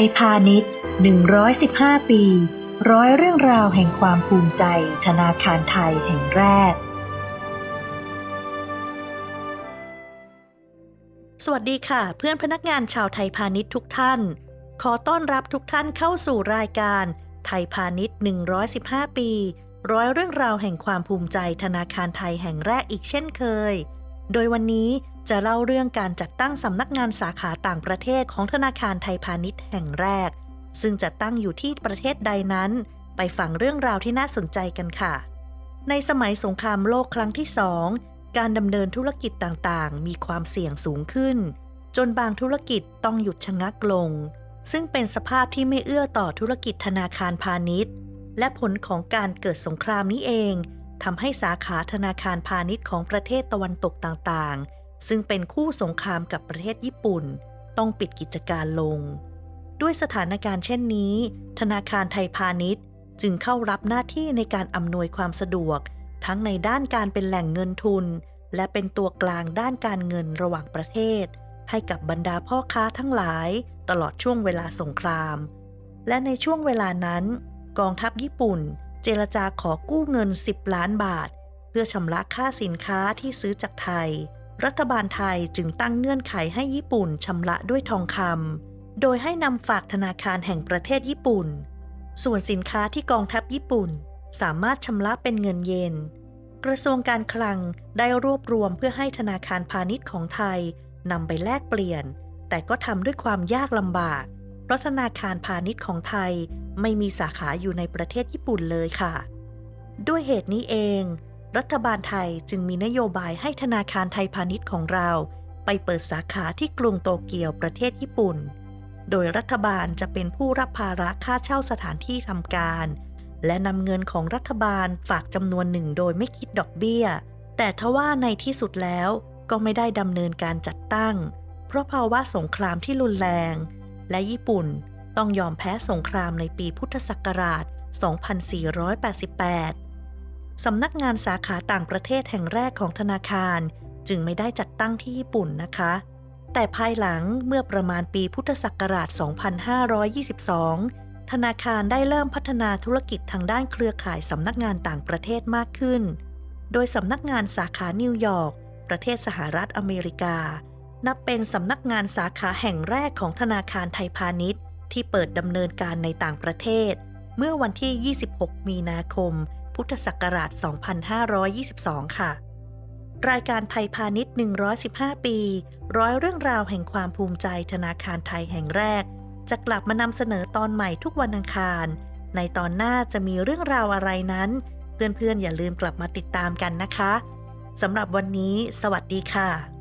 ยพาณิชย์ 115 ปี ร้อยเรื่องราวแห่งความภูมิใจ ธนาคารไทยแห่งแรก สวัสดีค่ะ เพื่อนพนักงานชาวไทยพาณิชย์ทุกท่าน ขอต้อนรับทุกท่านเข้าสู่รายการ ไทยพาณิชย์ 115 ปี ร้อยเรื่องราวแห่งความภูมิใจ ธนาคารไทยแห่งแรกอีกเช่นเคย โดยวันนี้ จะเล่าเรื่องการจัดตั้งสำนักงานสาขาต่างประเทศของธนาคารไทยพาณิชย์แห่งแรก ซึ่งจะตั้งอยู่ที่ประเทศใดนั้น ไปฟังเรื่องราวที่น่าสนใจกันค่ะ ในสมัยสงครามโลกครั้งที่สองการดำเนินธุรกิจต่างๆ มีความเสี่ยงสูงขึ้น จนบางธุรกิจต้องหยุดชะงักลง ซึ่งเป็นสภาพที่ไม่เอื้อต่อธุรกิจธนาคารพาณิชย์ และผลของการเกิดสงครามนี้เองทำให้สาขาธนาคารพาณิชย์ของประเทศตะวันตกต่างๆ ซึ่งเป็นคู่สงครามกับประเทศญี่ปุ่น ต้องปิดกิจการลง ด้วยสถานการณ์เช่นนี้ ธนาคารไทยพาณิชย์ จึงเข้ารับหน้าที่ในการอำนวยความสะดวก ทั้งในด้านการเป็นแหล่งเงินทุน และเป็นตัวกลางด้านการเงินระหว่างประเทศ ให้กับบรรดาพ่อค้าทั้งหลาย ตลอดช่วงเวลาสงคราม และในช่วงเวลานั้น กองทัพญี่ปุ่น เจรจาขอกู้เงิน 10 ล้านบาท เพื่อชำระค่าสินค้าที่ซื้อจากไทย รัฐบาลไทยจึงตั้งเงื่อนไขให้ญี่ปุ่นชำระด้วยทองคำโดยให้นำฝากธนาคารแห่งประเทศญี่ปุ่น ส่วนสินค้าที่กองทัพญี่ปุ่น สามารถชำระเป็นเงินเยนกระทรวงการคลังได้รวบรวมเพื่อให้ธนาคารพาณิชย์ของไทยนำไปแลกเปลี่ยน แต่ก็ทำด้วยความยากลำบาก เพราะธนาคารพาณิชย์ของไทยไม่มีสาขาอยู่ในประเทศญี่ปุ่นเลยค่ะ ด้วยเหตุนี้เอง รัฐบาลไทยจึงมีนโยบายให้ธนาคารไทยพาณิชย์ของเรา ไปเปิดสาขาที่กรุงโตเกียวประเทศญี่ปุ่น โดยรัฐบาลจะเป็นผู้รับภาระค่าเช่าสถานที่ทำการ และนำเงินของรัฐบาลฝากจำนวนหนึ่งโดยไม่คิดดอกเบี้ย แต่ทว่าในที่สุดแล้วก็ไม่ได้ดำเนินการจัดตั้ง เพราะภาวะสงครามที่รุนแรง และญี่ปุ่นต้องยอมแพ้สงครามในปีพุทธศักราช 2488 สำนักงานสาขาต่างประเทศแห่งแรกของธนาคาร จึงไม่ได้จัดตั้งที่ญี่ปุ่นนะคะ แต่ภายหลังเมื่อประมาณปีพุทธศักราช 2522 ธนาคารได้เริ่มพัฒนาธุรกิจทางด้านเครือข่ายสำนักงานต่างประเทศมากขึ้น โดยสำนักงานสาขานิวยอร์กประเทศสหรัฐอเมริกา นับเป็นสำนักงานสาขาแห่งแรกของธนาคารไทยพาณิชย์ ที่เปิดดำเนินการในต่างประเทศ เมื่อวันที่ 26 มีนาคม พุทธศักราช 2522 ค่ะ รายการไทยพาณิชย์ 115 ปี ร้อยเรื่องราวแห่งความภูมิใจธนาคารไทยแห่งแรก จะกลับมานำเสนอตอนใหม่ทุกวันอังคาร ในตอนหน้าจะมีเรื่องราวอะไรนั้น เพื่อนๆ อย่าลืมกลับมาติดตามกันนะคะสำหรับวันนี้ สวัสดีค่ะ